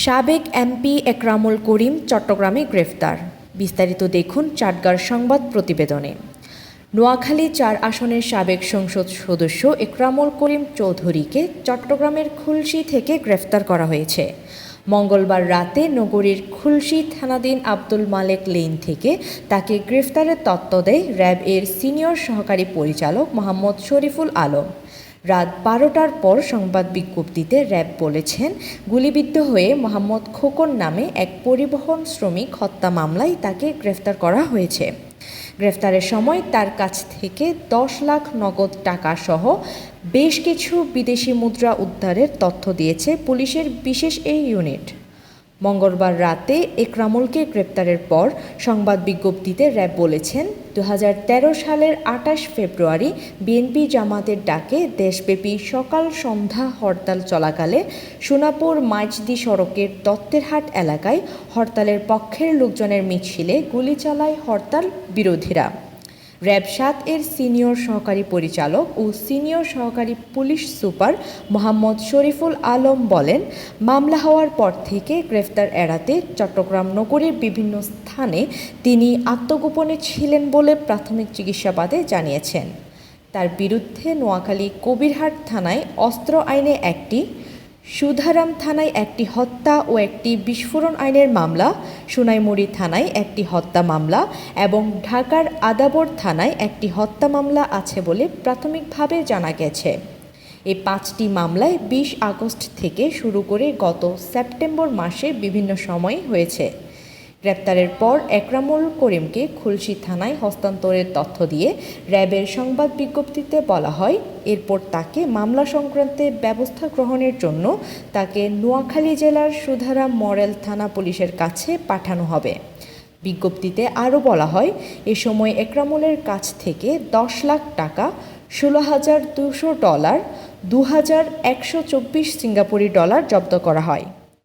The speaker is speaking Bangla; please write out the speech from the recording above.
সাবেক এমপি একরামুল করিম চট্টগ্রামে গ্রেফতার। বিস্তারিত দেখুন চাটগার সংবাদ প্রতিবেদনে। নোয়াখালী চার আসনের সাবেক সংসদ সদস্য একরামুল করিম চৌধুরীকে চট্টগ্রামের খুলশি থেকে গ্রেফতার করা হয়েছে। মঙ্গলবার রাতে নগরীর খুলশি থানাধীন আব্দুল মালেক লেন থেকে তাকে গ্রেফতারের তত্ত্ব দেয় র্যাব এর সিনিয়র সহকারী পরিচালক মোহাম্মদ শরীফুল আলম। রাত বারোটার পর সংবাদ বিজ্ঞপ্তিতে র্যাব বলেছেন, গুলিবিদ্ধ হয়ে মোহাম্মদ খোকন নামে এক পরিবহন শ্রমিক হত্যা মামলায় তাকে গ্রেফতার করা হয়েছে। গ্রেফতারের সময় তার কাছ থেকে দশ লাখ নগদ টাকা সহ বেশ কিছু বিদেশি মুদ্রা উদ্ধারের তথ্য দিয়েছে পুলিশের বিশেষ এই ইউনিট। মঙ্গলবার রাতে একরামুলকে গ্রেপ্তারের পর সংবাদ বিজ্ঞপ্তিতে র্যাব বলেছেন দু হাজার তেরো সালের আটাশ ফেব্রুয়ারি বিএনপি জামাতের ডাকে দেশব্যাপী সকাল সন্ধ্যা হরতাল চলাকালে সোনাপুর মাইজদি সড়কের দত্তেরহাট এলাকায় হরতালের পক্ষের লোকজনের মিছিলে গুলি চালায় হরতাল বিরোধীরা। র্যাব সাত এর সিনিয়র সহকারী পরিচালক ও সিনিয়র সহকারী পুলিশ সুপার মোহাম্মদ শরীফুল আলম বলেন, মামলা হওয়ার পর থেকে গ্রেফতার এড়াতে চট্টগ্রাম নগরীর বিভিন্ন স্থানে তিনি আত্মগোপনে ছিলেন বলে প্রাথমিক চিকিৎসাবাদে জানিয়েছেন। তার বিরুদ্ধে নোয়াখালী কবিরহাট থানায় অস্ত্র আইনে একটি সুধারাম থানায় একটি হত্যা ও একটি বিস্ফোরণ আইনের মামলা, সোনাইমুড়ি থানায় একটি হত্যা মামলা এবং ঢাকার আদাবর থানায় একটি হত্যা মামলা আছে বলে প্রাথমিকভাবে জানা গেছে। এই পাঁচটি মামলায় বিশ আগস্ট থেকে শুরু করে গত সেপ্টেম্বর মাসে বিভিন্ন সময় হয়েছে। গ্রেপ্তারের পর একরামুল করিমকে খুলশি থানায় হস্তান্তরের তথ্য দিয়ে র্যাবের সংবাদ বিজ্ঞপ্তিতে বলা হয়, এরপর তাকে মামলা সংক্রান্তে ব্যবস্থা গ্রহণের জন্য তাকে নোয়াখালী জেলার সুধারাম মডেল থানা পুলিশের কাছে পাঠানো হবে। বিজ্ঞপ্তিতে আরও বলা হয়, এ সময় একরামুলের কাছ থেকে দশ লাখ টাকা, ষোলো হাজার দুশো ডলার, দু হাজার একশো চব্বিশ সিঙ্গাপুরি ডলার জব্দ করা হয়।